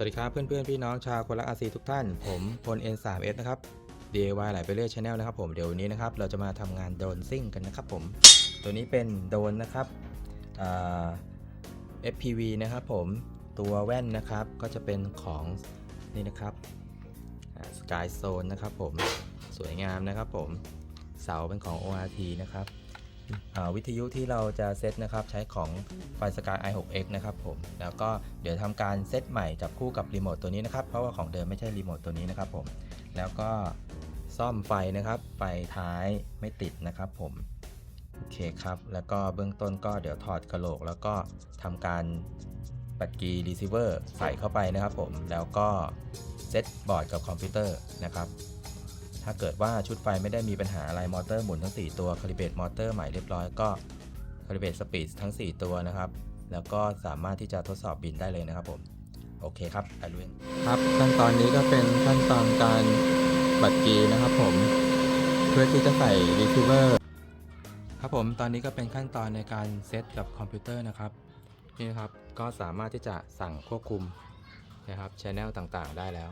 สวัสดีครับเพื่อนๆพี่น้องชาวคนรักอาซีทุกท่าน ผมพล N3S นะครับ DIY หลายไปเรื่อยชาแนลนะครับผมเดี๋ยววันนี้นะครับเราจะมาทำงานโดนซิ่งกันนะครับผมตัวนี้เป็นโดนนะครับ FPV นะครับผมตัวแว่นนะครับก็จะเป็นของนี่นะครับสกายโซนนะครับผมสวยงามนะครับผมเสาเป็นของ ORT นะครับ วิทยุที่เราจะเซตนะครับใช้ของไฟสกาย i6x นะครับผมแล้วก็เดี๋ยวทำการเซตใหม่จับคู่กับรีโมทตัวนี้นะครับเพราะว่าของเดิมไม่ใช่รีโมทตัวนี้นะครับผมแล้วก็ซ่อมไฟนะครับไฟท้ายไม่ติดนะครับผมโอเคครับแล้วก็เบื้องต้นก็เดี๋ยวถอดกระโหลก แล้วก็ทำการปัดกีรีเซิเวอร์ใส่เข้าไปนะครับผมแล้วก็เซตบอร์ดกับคอมพิวเตอร์นะครับ ถ้าเกิดว่าชุดไฟไม่ได้มีปัญหาอะไรมอเตอร์หมุนทั้ง 4 ตัวคาลิเบตมอเตอร์ใหม่เรียบร้อยก็คาลิเบตสปีดทั้ง 4 ตัวนะครับ แล้วก็สามารถที่จะทดสอบบินได้เลยนะครับผม โอเคครับไปลุยครับขั้นตอนนี้ก็เป็นขั้นตอนการบัดกีนะครับผม เพื่อที่จะใส่รีเซิเวอร์ครับผมตอนนี้ก็เป็นขั้นตอนในการเซตกับคอมพิวเตอร์นะครับนี่นะครับก็สามารถที่จะสั่งควบคุมนะครับชแนลต่างๆ ได้แล้ว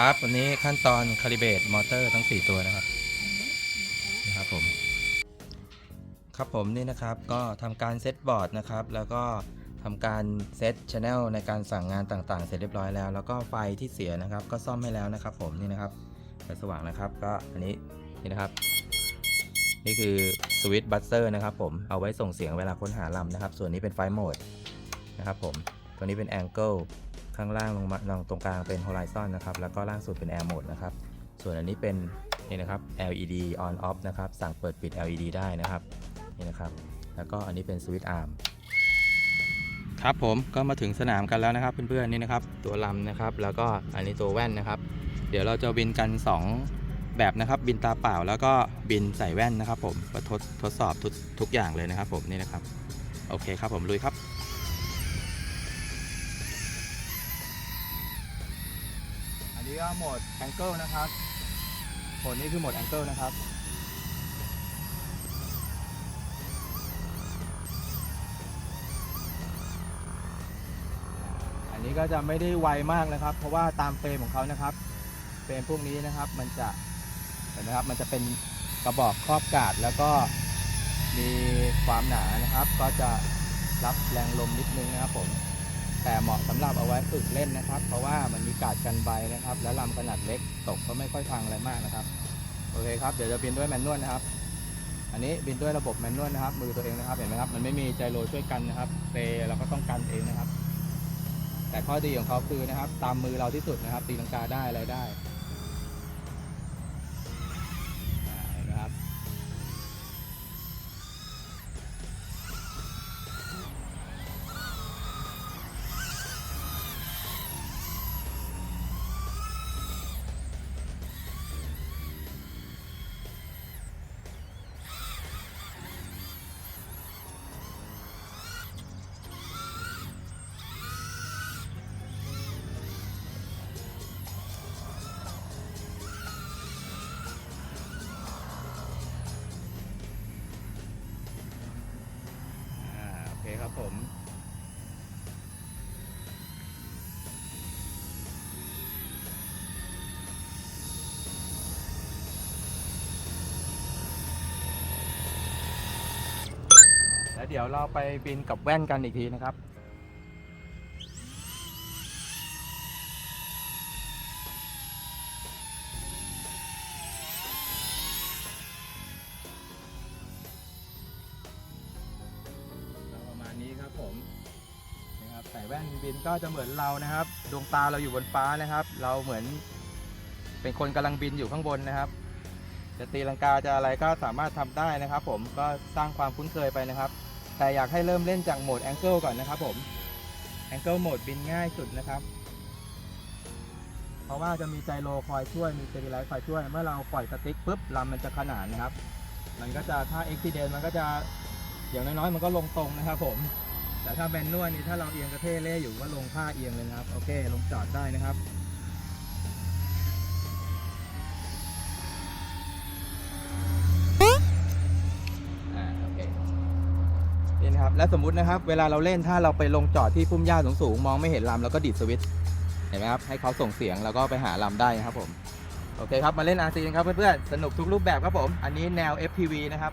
ครับ วันนี้ขั้นตอนคาลิเบตมอเตอร์ทั้ง 4 ตัวนะครับนะครับผม ครับผมนี่นะครับก็ทำการเซตบอร์ดนะครับ แล้วก็ทำการเซตชแนลในการสั่งงานต่างๆ เสร็จเรียบร้อยแล้ว แล้วก็ไฟที่เสียนะครับ ก็ซ่อมให้แล้วนะครับ ผมนี่นะครับไฟสว่างนะครับ ก็อันนี้นี่นะครับ นี่คือสวิตช์บัสเซอร์นะครับ ผมเอาไว้ส่งเสียงเวลาค้นหาลำนะครับ ส่วนนี้เป็นไฟโหมดนะครับ ผมตัวนี้เป็นแองเกิล ข้างล่างลงมาลงตรงกลางเป็น Horizon นะครับ แล้วก็ล่างสุดเป็น Air Mode นะครับ ส่วนอันนี้เป็นนี่นะครับ LED on off นะครับ สั่งเปิดปิด LED ได้นะครับ นี่นะครับ แล้วก็อันนี้เป็นสวิตช์อาร์มครับผมก็มาถึงสนามกันแล้วนะครับเพื่อนๆนี่นะครับ ตัวลำนะครับ แล้วก็อันนี้ตัวแว่นนะครับ เดี๋ยวเราจะบินกัน 2 แบบนะครับ บินตาเปล่าแล้วก็บินใส่แว่นนะครับ ผมมาทดทดสอบทุกทุกอย่างเลยนะครับ ผมนี่นะครับ โอเคครับผมลุยครับ นนี้ก็โหมดแองเกิลนะครับโหมดนี้คือโหมดแองเกิลนะครับอันนี้ก็จะไม่ได้ไวมากนะครับ เพราะว่าตามเฟรมของเขานะครับเฟรมพวกนี้นะครับมันจะเห็นไหมครับมันจะเป็นกระบอกครอบกาดแล้วก็มีความหนานะครับ ก็จะรับแรงลมนิดนึงนะครับผม แต่เหมาะสำหรับเอาไว้ฝึกเล่นนะครับ เพราะว่ามันมีกาดกันใบนะครับ และลำขนาดเล็กตกก็ไม่ค่อยพังอะไรมากนะครับโอเคครับเดี๋ยวจะบินด้วยแมนนวลนะครับ อันนี้บินด้วยระบบแมนนวลนะครับ มือตัวเองนะครับเห็นไหมครับมันไม่มีใจโรช่วยกันนะครับเปเราก็ต้องกันเองนะครับ แต่ข้อดีของเขาคือนะครับ ตามมือเราที่สุดนะครับ ตีลังกาได้อะไรได้ ผม แล้วเดี๋ยวเราไปบินกับแว่นกันอีกทีนะครับ ผมนะครับใส่แว่นบินก็จะเหมือนเรานะครับ ดวงตาเราอยู่บนฟ้านะครับ เราเหมือนเป็นคนกำลังบินอยู่ข้างบนนะครับ จะตีลังกาจะอะไรก็สามารถทำได้นะครับ ผมก็สร้างความคุ้นเคยไปนะครับ แต่อยากให้เริ่มเล่นจากโหมดแองเกิลก่อนนะครับ ผมแองเกิลโหมดบินง่ายสุดนะครับ เพราะว่าจะมีไจโรคอยช่วยมีเซริไลท์คอยช่วย เมื่อเราปล่อยสติ๊กปุ๊บลำมันจะขนานนะครับ มันก็จะถ้าอุบิเหตุมันก็จะอย่างน้อยๆมันก็ลงตรงนะครับ ผม แต่ถ้าแมนนวลนี่ถ้าเราเอียงกระเทเล่อยู่ก็ลงท่าเอียงเลยนะครับ โอเค ลงจอดได้นะครับอ่าโอเคนี่นะครับ และสมมุตินะครับ เวลาเราเล่นถ้าเราไปลงจอดที่พุ่มหญ้าสูงๆมองไม่เห็นลำแล้วก็ดิดสวิตช์เห็นไหมครับ ให้เขาส่งเสียงแล้วก็ไปหาลำได้นะครับผม โอเคครับ มาเล่น RC กันครับเพื่อนๆ สนุกทุกรูปแบบครับผม อันนี้แนว FPV นะครับ